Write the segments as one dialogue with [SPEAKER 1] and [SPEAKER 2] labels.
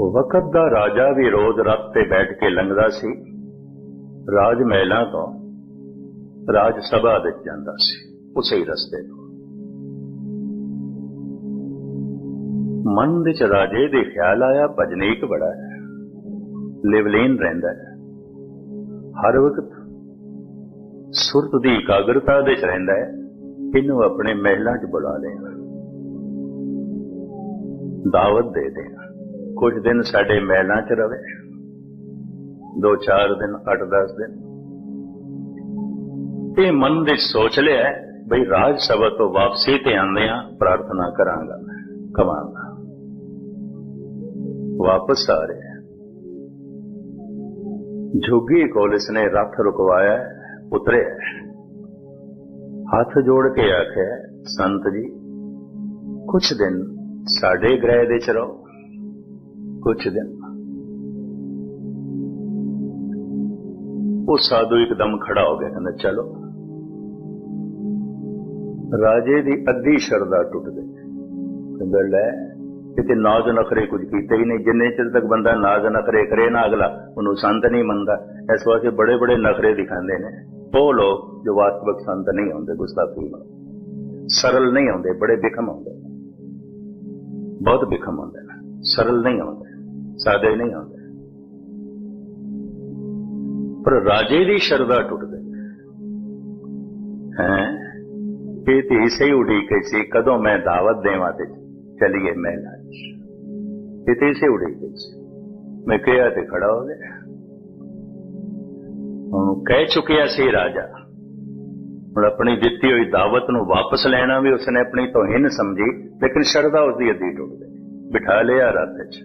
[SPEAKER 1] ਵਕਤ ਦਾ ਰਾਜਾ ਵੀ ਰੋਜ਼ ਰੱਤ ਤੇ ਬੈਠ ਕੇ ਲੰਘਦਾ ਸੀ। ਰਾਜ ਮਹਿਲਾਂ ਤੋਂ ਰਾਜ ਸਭਾ ਵਿੱਚ ਜਾਂਦਾ ਸੀ, ਉਸੇ ਹੀ ਰਸਤੇ ਤੋਂ। ਮਨ ਵਿੱਚ ਰਾਜੇ ਦੇ ਖਿਆਲ ਆਇਆ, ਭਜਨੀਕ ਬੜਾ ਹੈ ਲਿਵਲੀਨ ਰਹਿੰਦਾ ਹੈ। ਹਰ ਵਕਤ ਸੁਰਤ ਦੀ ਇਕਾਗਰਤਾ ਦੇ ਚ ਰਹਿੰਦਾ ਹੈ, ਇਹਨੂੰ ਆਪਣੇ ਮਹਿਲਾਂ 'ਚ ਬੁਲਾ ਲਿਆ ਦਾਵਤ ਦੇ ਦੇਣਾ। ਕੁਝ ਦਿਨ ਸਾਡੇ ਮਹਿਲਾਂ 'ਚ ਰਵੇ, ਦੋ ਚਾਰ ਦਿਨ 8-10 ਦਿਨ। ਇਹ ਮਨ ਦੇ ਸੋਚ ਲਿਆ, ਬਈ ਰਾਜ ਸਭਾ ਤੋਂ ਵਾਪਸੀ ਤੇ ਆਉਂਦੇ ਆ, ਪ੍ਰਾਰਥਨਾ ਕਰਾਂਗਾ, ਕਵਾਂਗਾ। ਵਾਪਸ ਆ ਰਿਹਾ। ਜੋਗੀ ਕੋਲ ਇਸਨੇ ਰੱਥ ਰੁਕਵਾਇਆ, ਉਤਰਿਆ। ਹੱਥ ਜੋੜ ਕੇ ਆਖਿਆ, ਸੰਤ ਜੀ ਕੁਝ ਦਿਨ ਸਾਡੇ ਗ੍ਰਹਿ ਦੇ ਚ ਰਹੋ। ਕੁਝ ਦਿਨ ਉਹ ਸਾਧੂ ਇੱਕਦਮ ਖੜਾ ਹੋ ਗਿਆ, ਕਹਿੰਦਾ, ਚਲੋ। ਰਾਜੇ ਦੀ ਅੱਧੀ ਸ਼ਰਧਾ ਟੁੱਟ ਗਈ ਕਹਿੰਦਾ, ਲੈ, ਕਿਤੇ ਨਾਜ਼ ਨਖਰੇ ਕੁਝ ਕੀਤੇ ਹੀ ਨਹੀਂ। ਜਿੰਨੇ ਚਿਰ ਤੱਕ ਬੰਦਾ ਨਾਜ਼ ਨਖਰੇ ਕਰੇ ਨਾ ਅਗਲਾ ਉਹਨੂੰ ਸੰਤ ਨਹੀਂ ਮੰਨਦਾ। ਇਸ ਵਾਸਤੇ ਬੜੇ ਬੜੇ ਨਖਰੇ ਦਿਖਾਉਂਦੇ ਨੇ। ਉਹ ਲੋਕ ਜੋ ਵਾਸਤਵਿਕ ਸੰਤ ਨਹੀਂ ਹੁੰਦੇ, ਗੁਸਤਾਖੀ ਸਰਲ ਨਹੀਂ ਹੁੰਦੇ, ਬੜੇ ਬਿਖਮ ਹੁੰਦੇ ਬਹੁਤ ਬਿਖਮ ਹੁੰਦੇ ਸਰਲ ਨਹੀਂ ਹੁੰਦੇ। ਸਾਦੇ ਨਹੀਂ ਹੁੰਦੇ ਪਰ ਰਾਜੇ ਦੀ ਸ਼ਰਧਾ ਟੁੱਟ ਗਈ ਹੈ? ਇਹ ਤੇ ਇਸੇ ਉਡੀਕ ਸੀ, ਕਦੋਂ ਮੈਂ ਦਾਵਤ ਦੇਵਾਂ ਤੇ ਚਲੀਏ ਮਹਿਲਾਂ ਇਹ ਤੇ ਇਸੇ ਉਡੀਕ ਸੀ। ਮੈਂ ਕਿਹਾ ਤੇ ਖੜਾ ਹੋ ਗਿਆ। ਉਹਨੂੰ ਕਹਿ ਚੁੱਕਿਆ ਸੀ ਰਾਜਾ, ਹੁਣ ਆਪਣੀ ਦਿੱਤੀ ਹੋਈ ਦਾਵਤ ਨੂੰ ਵਾਪਸ ਲੈਣਾ ਵੀ ਉਸਨੇ ਆਪਣੀ ਤੋਹਿਨ ਸਮਝੀ, ਲੇਕਿਨ ਸ਼ਰਧਾ ਉਸਦੀ ਅੱਧੀ ਟੁੱਟ ਗਈ ਬਿਠਾ ਲਿਆ ਰੱਥ 'ਚ।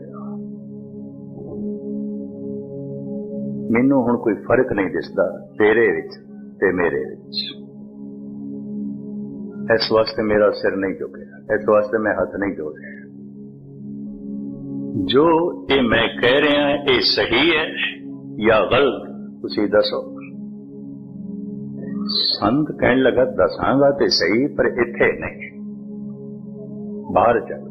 [SPEAKER 1] ਮੈਨੂੰ ਹੁਣ ਕੋਈ ਫ਼ਰਕ ਨਹੀਂ ਦਿਸਦਾ ਤੇਰੇ ਵਿੱਚ ਤੇ ਮੇਰੇ ਵਿੱਚ ਇਸ ਵਾਸਤੇ ਮੇਰਾ ਸਿਰ ਨਹੀਂ ਝੁਕਿਆ ਇਸ ਵਾਸਤੇ ਮੈਂ ਹੱਥ ਨਹੀਂ ਜੋੜਿਆ ਜੋ ਇਹ ਮੈਂ ਕਹਿ ਰਿਹਾ ਇਹ ਸਹੀ ਹੈ ਜਾਂ ਗਲਤ ਤੁਸੀਂ ਦੱਸੋ ਸੰਤ ਕਹਿਣ ਲੱਗਾ ਦੱਸਾਂਗਾ ਤੇ ਸਹੀ ਪਰ ਇੱਥੇ ਨਹੀਂ ਬਾਹਰ ਚੱਲ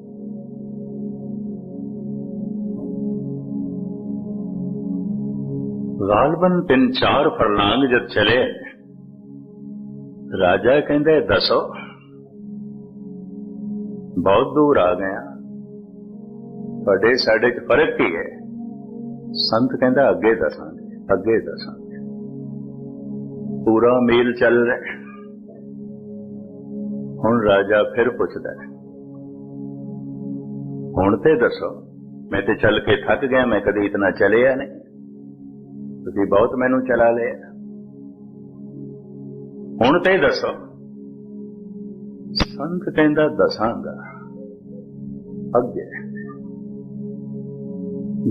[SPEAKER 1] ਗਾਲਬਨ ਤਿੰਨ ਚਾਰ ਫਰਲਾਂਗ ਜਦ ਚਲੇ ਰਾਜਾ ਕਹਿੰਦੇ ਦੱਸੋ ਬਹੁਤ ਦੂਰ ਆ ਗਏ ਤੁਹਾਡੇ ਸਾਡੇ ਚ ਫ਼ਰਕ ਕੀ ਹੈ ਸੰਤ ਕਹਿੰਦਾ ਅੱਗੇ ਦੱਸਾਂਗੇ ਅੱਗੇ ਦੱਸਾਂਗੇ ਪੂਰਾ ਮੇਲ ਚੱਲ ਰਿਹਾ ਹੁਣ ਰਾਜਾ ਫਿਰ ਪੁੱਛਦਾ ਹੈ ਹੁਣ ਤੇ ਦੱਸੋ ਮੈਂ ਤੇ ਚੱਲ ਕੇ ਥੱਕ ਗਿਆ ਮੈਂ ਕਦੀ ਇਤਨਾ ਚਲਿਆ ਨਹੀਂ ਤੁਸੀਂ ਬਹੁਤ ਮੈਨੂੰ ਚਲਾ ਲਏ। ਹੁਣ ਤੇ ਦੱਸੋ। ਸੰਤ ਕਹਿੰਦਾ ਦਸਾਂਗਾ। ਅੱਗੇ।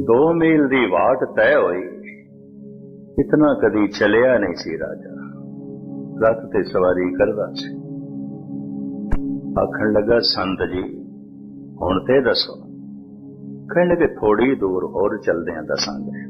[SPEAKER 1] ਦੋ ਮੀਲ ਦੀ ਵਾਟ ਤੈ ਹੋਈ। ਇਤਨਾ ਕਦੀ ਚਲਿਆ ਨਹੀਂ ਸੀ ਰਾਜਾ। ਰੱਥ ਤੇ ਸਵਾਰੀ ਕਰਦਾ ਸੀ। ਆਖਣ ਲੱਗਾ, ਸੰਤ ਜੀ, ਹੁਣ ਤੇ ਦੱਸੋ। ਕਹਿਣ ਲੱਗੇ ਥੋੜੀ ਦੂਰ ਹੋਰ ਚੱਲਦਿਆਂ ਦੱਸਾਂਗੇ।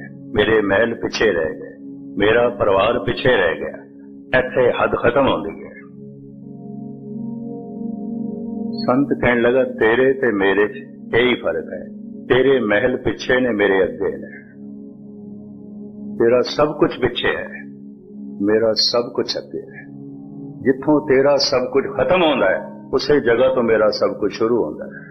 [SPEAKER 1] ਮੇਰੇ ਮਹਿਲ ਪਿੱਛੇ ਰਹਿ ਗਏ ਮੇਰਾ ਪਰਿਵਾਰ ਪਿੱਛੇ ਰਹਿ ਗਿਆ ਇੱਥੇ ਹੱਦ ਖਤਮ ਹੁੰਦੀ ਹੈ ਸੰਤ ਕਹਿਣ ਲੱਗਾ ਤੇਰੇ ਤੇ ਮੇਰੇ 'ਚ ਇਹੀ ਫ਼ਰਕ ਹੈ ਤੇਰੇ ਮਹਿਲ ਪਿੱਛੇ ਨੇ ਮੇਰੇ ਅੱਗੇ ਨੇ ਤੇਰਾ ਸਭ ਕੁਝ ਪਿੱਛੇ ਹੈ ਮੇਰਾ ਸਭ ਕੁਝ ਅੱਗੇ ਹੈ ਜਿੱਥੋਂ ਤੇਰਾ ਸਭ ਕੁਝ ਖਤਮ ਹੁੰਦਾ ਹੈ ਉਸੇ ਜਗ੍ਹਾ ਤੋਂ ਮੇਰਾ ਸਭ ਕੁਝ ਸ਼ੁਰੂ ਹੁੰਦਾ ਹੈ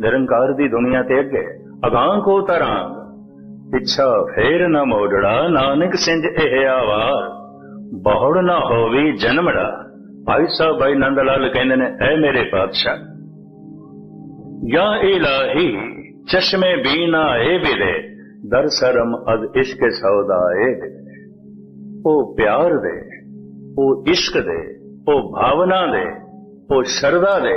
[SPEAKER 1] ਨਿਰੰਕਾਰ ਦੀ ਦੁਨੀਆ ਤੇ ਅੱਗੇ। ਅਗਾਹ ਕੋ ਤਰਾਂ ਪਿੱਛਾ ਫੇਰ ਨਾ ਮੋੜੜਾ, ਨਾਨਕ ਸਿੰਝ ਇਹ ਆਵਾਰ ਬਹੁੜ ਨਾ ਹੋਵੀ ਜਨਮੜਾ। ਭਾਈ ਸਾਹਿਬ ਭਾਈ ਨੰਦ ਲਾਲ ਕਹਿੰਦੇ ਨੇ, ਐ ਮੇਰੇ ਪਾਤਸ਼ਾਹ ਯਾ ਇਲਾਹੀ, ਚਸ਼ਮੇ ਬੀਨਾ ਏ ਬਿਦੇ ਦਰ ਸਰਮ ਅਦ ਇਸ਼ਕ ਸੌਦਾ ਏ ਉਹ ਪਿਆਰ ਦੇ, ਉਹ ਇਸ਼ਕ ਦੇ, ਉਹ ਭਾਵਨਾ ਦੇ, ਉਹ ਸ਼ਰਧਾ ਦੇ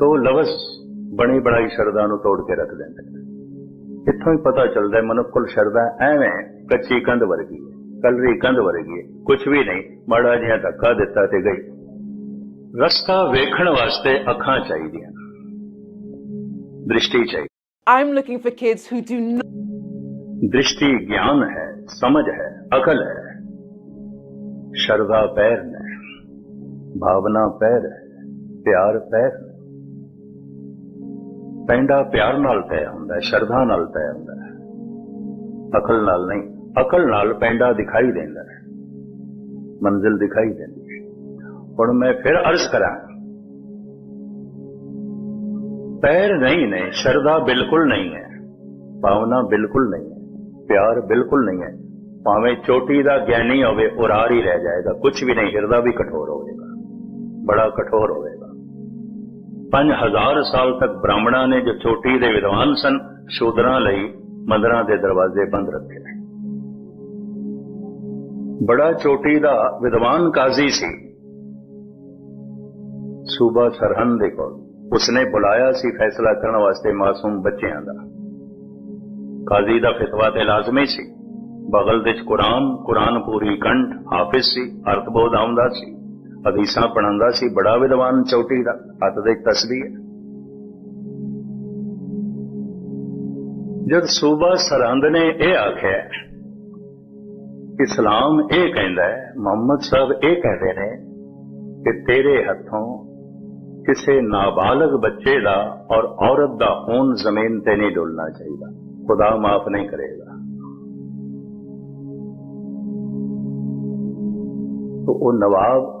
[SPEAKER 1] ਤੋ ਲਫ਼ਜ਼ ਬਣੀ ਬਣਾਈ ਸ਼ਰਧਾ ਨੂੰ ਤੋੜ ਕੇ ਰੱਖ ਦਿੰਦੇ ਨੇ ਇੱਥੋਂ ਹੀ ਪਤਾ ਚੱਲਦਾ ਹੈ ਮਨੁੱਖ ਕੋਲ ਸ਼ਰਧਾ ਐਵੇਂ ਹੈ, ਕੱਚੀ ਕੰਧ ਵਰਗੀ ਹੈ ਕਲਰੀ ਕੰਧ ਵਰਗੀ ਹੈ ਕੁਝ ਵੀ ਨਹੀਂ ਮਾੜਾ ਜਿਹਾ ਧੱਕਾ ਦਿੱਤਾ ਤੇ ਗਈ ਰਸਤਾ ਵੇਖਣ ਵਾਸਤੇ ਅੱਖਾਂ ਚਾਹੀਦੀਆਂ ਦ੍ਰਿਸ਼ਟੀ ਚਾਹੀਦੀ
[SPEAKER 2] I'm looking for kids who do not
[SPEAKER 1] दृष्टि ज्ञान है समझ है अकल है श्रद्धा पैर ने भावना पैर है ਪਿਆਰ ਪੈਰ ਨੇ ਪੈਂਡਾ ਪਿਆਰ ਨਾਲ ਤੈਅ ਹੁੰਦਾ ਹੈ, ਸ਼ਰਧਾ ਨਾਲ ਤੈਅ ਹੁੰਦਾ ਹੈ। ਅਕਲ ਨਾਲ ਨਹੀਂ, ਅਕਲ ਨਾਲ ਪੈਂਡਾ ਦਿਖਾਈ ਦਿੰਦਾ ਹੈ। ਮੰਜ਼ਿਲ ਦਿਖਾਈ ਦਿੰਦੀ ਹੈ। ਹੁਣ ਮੈਂ ਫਿਰ ਅਰਜ਼ ਕਰਾਂ ਪੈਰ ਨਹੀਂ ਨੇ, ਸ਼ਰਧਾ ਬਿਲਕੁਲ ਨਹੀਂ ਹੈ। ਭਾਵਨਾ ਬਿਲਕੁਲ ਨਹੀਂ ਹੈ। ਪਿਆਰ ਬਿਲਕੁਲ ਨਹੀਂ ਹੈ। ਭਾਵੇਂ ਚੋਟੀ ਦਾ ਗਿਆਨੀ ਹੋਵੇ, ਉਰਾਰ ਹੀ ਰਹਿ ਜਾਏਗਾ। ਕੁਝ ਵੀ ਨਹੀਂ, ਹਿਰਦਾ ਵੀ ਕਠੋਰ ਹੋਵੇਗਾ। ਬੜਾ ਕਠੋਰ ਹੋਵੇਗਾ। 5000 ਸਾਲ ਤੱਕ ਬ੍ਰਾਹਮਣਾਂ ਨੇ ਜੋ ਛੋਟੀ ਦੇ ਵਿਦਵਾਨ ਸਨ, ਸ਼ੂਦਰਾਂ ਲਈ ਮੰਦਰਾਂ ਦੇ ਦਰਵਾਜ਼ੇ ਬੰਦ ਰੱਖੇ ਨੇ। ਬੜਾ ਚੋਟੀ ਦਾ ਵਿਦਵਾਨ ਕਾਜ਼ੀ ਸੀ। ਸੂਬਾ ਸਰਹੰਦ ਦੇ ਕੋਲ ਉਸਨੇ ਬੁਲਾਇਆ ਸੀ ਫੈਸਲਾ ਕਰਨ ਵਾਸਤੇ ਮਾਸੂਮ ਬੱਚਿਆਂ ਦਾ। ਕਾਜ਼ੀ ਦਾ ਫਤਵਾ ਤੇ ਲਾਜ਼ਮੀ ਸੀ। ਬਗਲ ਵਿੱਚ ਕੁਰਾਨ ਕੁਰਾਨ ਪੂਰੀ ਕੰਠ, ਹਾਫਿਜ਼ ਸੀ ਅਰਥ ਬੋਧ ਆਉਂਦਾ ਸੀ। ਹਦੀਸਾਂ ਪੜਾਉਂਦਾ ਸੀ ਬੜਾ ਵਿਦਵਾਨ ਚੌਟੀ ਦਾ ਹੱਥ ਦੇ ਇੱਕ ਤਸਬੀਹ ਹੈ ਜਦ ਸੂਬਾ ਸਰਹੰਦ ਨੇ ਇਹ ਆਖਿਆ ਇਸਲਾਮ ਇਹ ਕਹਿੰਦਾ ਹੈ ਮੁਹੰਮਦ ਸਾਹਿਬ ਇਹ ਕਹਿੰਦੇ ਨੇ ਕਿ ਤੇਰੇ ਹੱਥੋਂ ਕਿਸੇ ਨਾਬਾਲਗ ਬੱਚੇ ਦਾ ਔਰ ਔਰਤ ਦਾ ਖੂਨ ਜ਼ਮੀਨ ਤੇ ਨਹੀਂ ਡੁੱਲਣਾ ਚਾਹੀਦਾ ਖੁਦਾ ਮਾਫ ਨਹੀਂ ਕਰੇਗਾ ਤੋ ਉਹ ਨਵਾਬ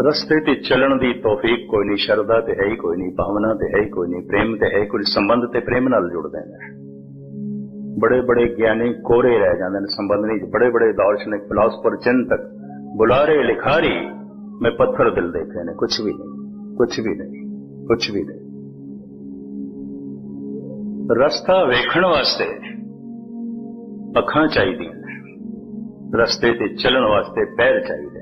[SPEAKER 1] ਰਸਤੇ ਤੇ ਚੱਲਣ ਦੀ ਤੌਫੀਕ ਕੋਈ ਨਹੀਂ ਸ਼ਰਧਾ ਤੇ ਹੈ ਹੀ ਕੋਈ ਨਹੀਂ ਭਾਵਨਾ ਤੇ ਹੈ ਹੀ ਕੋਈ ਨਹੀਂ ਪ੍ਰੇਮ ਤੇ ਹੈ ਹੀ ਕੋਈ ਸੰਬੰਧ ਤੇ ਪ੍ਰੇਮ ਨਾਲ ਜੁੜਦੇ ਨੇ ਬੜੇ ਬੜੇ ਗਿਆਨੀ ਕੋਰੇ ਰਹਿ ਜਾਂਦੇ ਨੇ ਸੰਬੰਧ ਨਹੀਂ ਬੜੇ ਬੜੇ ਦਾਰਸ਼ਨਿਕ ਫਿਲਾਸਫਰ ਚਿੰਤਕ ਬੁਲਾਰੇ ਲਿਖਾਰੀ ਮੈਂ ਪੱਥਰ ਦਿਲ ਦੇਖੇ ਨੇ ਕੁਝ ਵੀ ਨਹੀਂ ਕੁਝ ਵੀ ਨਹੀਂ ਕੁਝ ਵੀ ਨਹੀਂ ਰਸਤਾ ਵੇਖਣ ਵਾਸਤੇ ਅੱਖਾਂ ਚਾਹੀਦੀਆਂ ਨੇ ਰਸਤੇ ਤੇ ਚੱਲਣ ਵਾਸਤੇ ਪੈਰ ਚਾਹੀਦੇ ਨੇ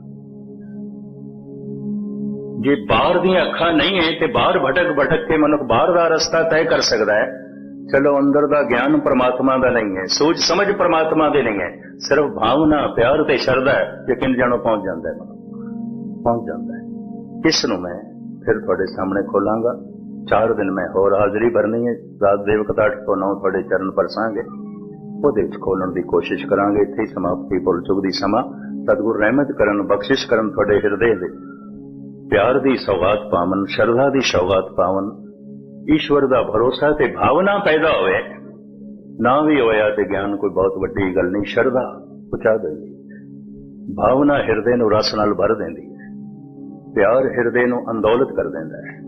[SPEAKER 1] ਜੇ ਬਾਹਰ ਦੀਆਂ ਅੱਖਾਂ ਨਹੀਂ ਹੈ ਤੇ ਬਾਹਰ ਭਟਕ ਭਟਕ ਕੇ ਮਨੁੱਖ ਬਾਹਰ ਦਾ ਰਸਤਾ ਤੈਅ ਕਰ ਸਕਦਾ ਹੈ। ਚਲੋ ਅੰਦਰ ਦਾ ਗਿਆਨ ਪ੍ਰਮਾਤਮਾ ਦਾ ਨਹੀਂ ਹੈ ਸੋਚ ਸਮਝ ਪਰਮਾਤਮਾ ਦੀ ਨਹੀਂ ਹੈ ਸਿਰਫ ਭਾਵਨਾ, ਪਿਆਰ ਤੇ ਸ਼ਰਧਾ ਹੈ ਯਕੀਨ ਜਾਣੋ ਪਹੁੰਚ ਜਾਂਦਾ ਹੈ। ਪਹੁੰਚ ਜਾਂਦਾ ਹੈ। ਇਸ ਨੂੰ ਮੈਂ ਫਿਰ ਤੁਹਾਡੇ ਸਾਹਮਣੇ ਖੋਲਾਂਗਾ? ਚਾਰ ਦਿਨ ਮੈਂ ਹੋਰ ਹਾਜ਼ਰੀ ਭਰਨੀ ਹੈ ਰਾਤ ਦੇ ਵਕਤ 8 ਤੋਂ 9 ਤੁਹਾਡੇ ਚਰਨ ਪਰਸਾਂਗੇ। ਉਹਦੇ ਵਿੱਚ ਖੋਲਣ ਦੀ ਕੋਸ਼ਿਸ਼ ਕਰਾਂਗੇ। ਇੱਥੇ ਹੀ ਸਮਾਪਤੀ ਭੁੱਲ ਚੁੱਕਦੀ ਸਮਾਂ। ਸਤਿਗੁਰ ਰਹਿਮਤ ਕਰਨ, ਬਖਸ਼ਿਸ਼ ਕਰਨ ਤੁਹਾਡੇ ਹਿਰਦੇ ਦੇ। ਪਿਆਰ ਦੀ ਸੌਗਾਤ ਪਾਵਨ, ਸ਼ਰਧਾ ਦੀ ਸੌਗਾਤ ਪਾਵਨ, ਈਸ਼ਵਰ ਦਾ ਭਰੋਸਾ ਤੇ ਭਾਵਨਾ ਪੈਦਾ ਹੋਵੇ, ਨਾ ਵੀ ਹੋਇਆ ਤੇ ਗਿਆਨ ਕੋਈ ਬਹੁਤ ਵੱਡੀ ਗੱਲ ਨਹੀਂ, ਸ਼ਰਧਾ ਪਹੁੰਚਾ ਦਿੰਦੀ ਭਾਵਨਾ ਹਿਰਦੇ ਨੂੰ ਰਸ ਨਾਲ ਭਰ ਦਿੰਦੀ ਹੈ। ਪਿਆਰ ਹਿਰਦੇ ਨੂੰ ਅੰਦੋਲਤ ਕਰ ਦਿੰਦਾ ਹੈ।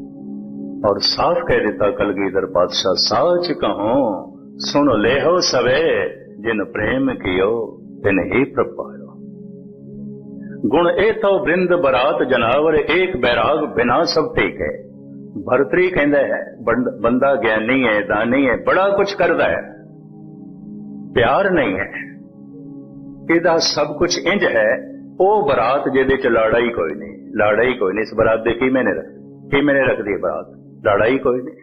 [SPEAKER 1] ਔਰ ਸਾਫ਼ ਕਹਿ ਦਿੱਤਾ ਕਲਗੀਧਰ ਪਾਤਸ਼ਾਹ, ਸਾਚ ਕਹੋ, ਸੁਣ ਲੈਹੋ ਸਵੇ, ਜਿਨ ਪ੍ਰੇਮ ਕੀਓ, ਤਿਨ ਹੀ ਪ੍ਰਪਾਇਓ ਗੁਣ ਇਹ ਤੋ ਬ੍ਰਿੰਦ ਬਰਾਤ ਜਨਾਵਰ ਏਕ ਬੈਰਾਗ ਬਿਨਾ ਸਭ ਠੀਕ ਹੈ ਭਰਤਰੀ ਕਹਿੰਦਾ ਹੈ, ਬੰਦ- ਬੰਦਾ ਗਿਆਨੀ ਹੈ, ਦਾਨੀ ਹੈ, ਬੜਾ ਕੁਝ ਕਰਦਾ ਹੈ। ਪਿਆਰ ਨਹੀਂ ਹੈ। ਇਹਦਾ ਸਭ ਕੁਝ ਇੰਜ ਹੈ, ਉਹ ਬਰਾਤ ਜਿਹਦੇ ਚ ਲਾੜਾ ਹੀ ਕੋਈ ਨਹੀਂ। ਲਾੜਾ ਹੀ ਕੋਈ ਨਹੀਂ, ਇਸ ਬਰਾਤ ਦੇ ਕੀ ਮੈਨੇ ਰੱਖ ਕੀ ਮੈਨੇ ਰੱਖਦੀ ਹੈ ਬਰਾਤ। ਲਾੜਾ ਹੀ ਕੋਈ ਨਹੀਂ।